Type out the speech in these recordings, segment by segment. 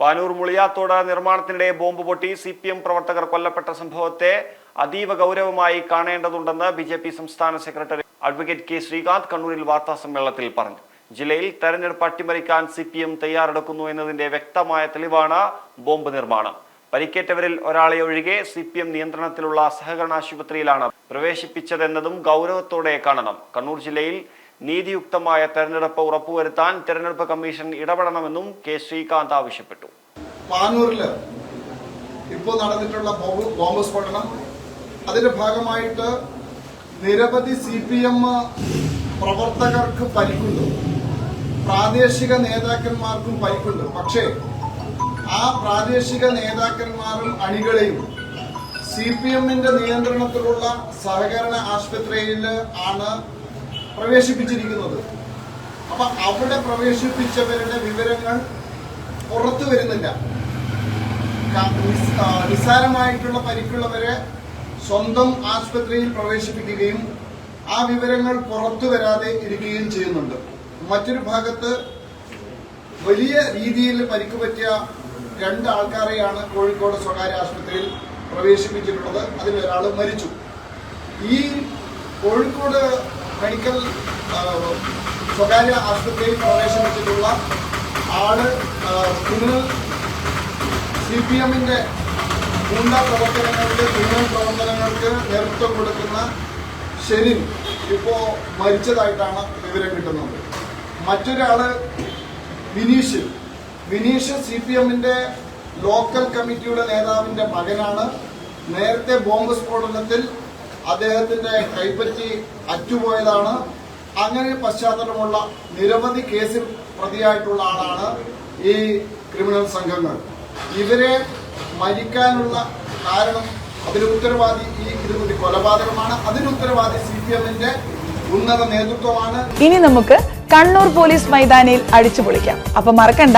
പാനൂർ മുളിയാത്തോട് നിർമ്മാണത്തിനിടെ ബോംബ് പൊട്ടി C P M പ്രവർത്തകർ കൊല്ലപ്പെട്ട സംഭവത്തെ അതീവ ഗൗരവമായി കാണേണ്ടതുണ്ടെന്ന് ബി ജെ പി സംസ്ഥാന സെക്രട്ടറി അഡ്വക്കേറ്റ് കെ ശ്രീകാന്ത് കണ്ണൂരിൽ വാർത്താ സമ്മേളനത്തിൽ പറഞ്ഞു. ജില്ലയിൽ തെരഞ്ഞെടുപ്പ് അട്ടിമറിക്കാൻ സി പി എം തയ്യാറെടുക്കുന്നു എന്നതിന്റെ വ്യക്തമായ തെളിവാണ് ബോംബ് നിർമ്മാണം. പരിക്കേറ്റവരിൽ ഒരാളെ ഒഴികെ സി പി എം നിയന്ത്രണത്തിലുള്ള സഹകരണ ആശുപത്രിയിലാണ് പ്രവേശിപ്പിച്ചതെന്നതും ഗൗരവത്തോടെ കാണണം. കണ്ണൂർ ജില്ലയിൽ നീതിയുക്തമായ തെരഞ്ഞെടുപ്പ് ഉറപ്പുവരുത്താൻ തെരഞ്ഞെടുപ്പ് കമ്മീഷൻ ഇടപെടണമെന്നും കെ ശ്രീകാന്ത് ആവശ്യപ്പെട്ടു. പാനൂരിൽ ഇപ്പോൾ നടന്നിട്ടുള്ള ബോംബ് സ്ഫോടനം. അതിന്റെ ഭാഗമായിട്ട് നിരവധി സി പി എം പ്രവർത്തകർക്ക് പരിക്കുണ്ട്. പ്രാദേശിക നേതാക്കന്മാർക്കും പരിക്കുണ്ട്. പക്ഷേ ആ പ്രാദേശിക നേതാക്കന്മാരും അണികളെയും സി പി എമ്മിന്റെ നിയന്ത്രണത്തിലുള്ള സഹകരണ ആശുപത്രിയിൽ ആണ് പ്രവേശിപ്പിച്ചിരിക്കുന്നത്. അപ്പൊ അവിടെ പ്രവേശിപ്പിച്ചവരുടെ വിവരങ്ങൾ പുറത്തു വരുന്നില്ല. നിസ്സാരമായിട്ടുള്ള പരിക്കുള്ളവരെ സ്വന്തം ആശുപത്രിയിൽ പ്രവേശിപ്പിക്കുകയും ആ വിവരങ്ങൾ പുറത്തു വരാതെ ഇരിക്കുകയും ചെയ്യുന്നുണ്ട്. മറ്റൊരു ഭാഗത്ത് വലിയ രീതിയിൽ പരിക്ക് പറ്റിയ രണ്ട് ആൾക്കാരെയാണ് കോഴിക്കോട് സ്വകാര്യ ആശുപത്രിയിൽ പ്രവേശിപ്പിച്ചിട്ടുള്ളത്. അതിലൊരാൾ മരിച്ചു. ഈ കോഴിക്കോട് മെഡിക്കൽ ആ, സ്വകാര്യ ആശുപത്രിയിൽ പ്രവേശിപ്പിച്ചിട്ടുള്ള ആൾ ക്രിമിനൽ സി പി എമ്മിന്റെ ഗുണ്ട പ്രവർത്തനങ്ങൾക്ക് ക്രിമിനൽ പ്രവർത്തനങ്ങൾക്ക് നേതൃത്വം കൊടുക്കുന്ന ഷെരിൻ ഇപ്പോൾ മരിച്ചതായിട്ടാണ് വിവരം കിട്ടുന്നത്. മറ്റൊരാൾ വിനീഷ് വിനീഷ് സി പി എമ്മിന്റെ ലോക്കൽ കമ്മിറ്റിയുടെ നേതാവിന്റെ മകനാണ്. നേരത്തെ ബോംബ് സ്ഫോടനത്തിൽ അദ്ദേഹത്തിന്റെ കൈപ്പറ്റി അറ്റുപോയതാണ്. അങ്ങനെ പശ്ചാത്തലമുള്ള നിരവധി കേസിൽ പ്രതിയായിട്ടുള്ള ആളാണ് ഈ ക്രിമിനൽ സംഘങ്ങൾ. ഇവരെ മരിക്കാനുള്ള കാരണം അതിന് ഈ ഇത് കൊലപാതകമാണ്. അതിന് സി പി എമ്മിന്റെ ഉന്നത നേതൃത്വമാണ്. ഇനി നമുക്ക് കണ്ണൂർ പോലീസ് മൈതാനിയിൽ അടിച്ചു പൊളിക്കാം അപ്പൊ മറക്കണ്ട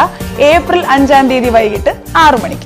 ഏപ്രിൽ അഞ്ചാം തീയതി വൈകിട്ട് ആറു മണിക്ക്.